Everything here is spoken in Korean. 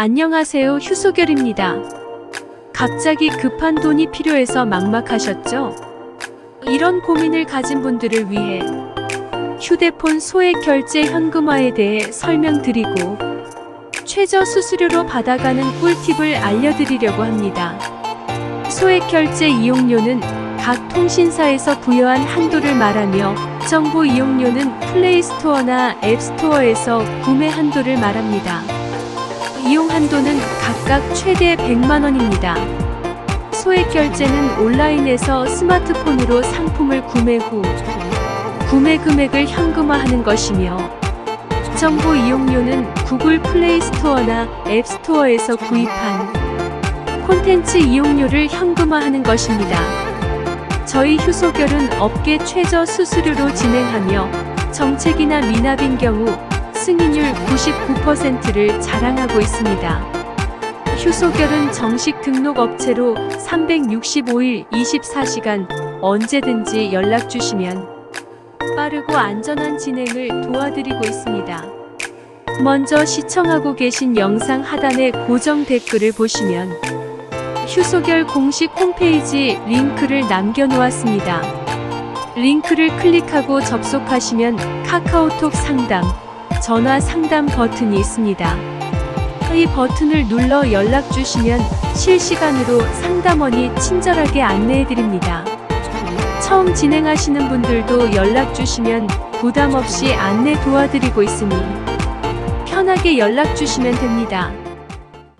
안녕하세요. 휴소결입니다. 갑자기 급한 돈이 필요해서 막막하셨죠? 이런 고민을 가진 분들을 위해 휴대폰 소액 결제 현금화에 대해 설명드리고 최저 수수료로 받아가는 꿀팁을 알려드리려고 합니다. 소액 결제 이용료는 각 통신사에서 부여한 한도를 말하며 정보 이용료는 플레이스토어나 앱스토어에서 구매 한도를 말합니다. 이용 한도는 각각 최대 100만 원입니다. 소액 결제는 온라인에서 스마트폰으로 상품을 구매 후 구매 금액을 현금화하는 것이며 정보 이용료는 구글 플레이 스토어나 앱 스토어에서 구입한 콘텐츠 이용료를 현금화하는 것입니다. 저희 휴소결은 업계 최저 수수료로 진행하며 정책이나 미납인 경우 승인율 99%를 자랑하고 있습니다. 휴소결은 정식 등록 업체로 365일 24시간 언제든지 연락 주시면 빠르고 안전한 진행을 도와드리고 있습니다. 먼저 시청하고 계신 영상 하단의 고정 댓글을 보시면 휴소결 공식 홈페이지 링크를 남겨놓았습니다. 링크를 클릭하고 접속하시면 카카오톡 상담, 전화 상담 버튼이 있습니다. 이 버튼을 눌러 연락 주시면 실시간으로 상담원이 친절하게 안내해 드립니다. 처음 진행하시는 분들도 연락 주시면 부담 없이 안내 도와드리고 있으니 편하게 연락 주시면 됩니다.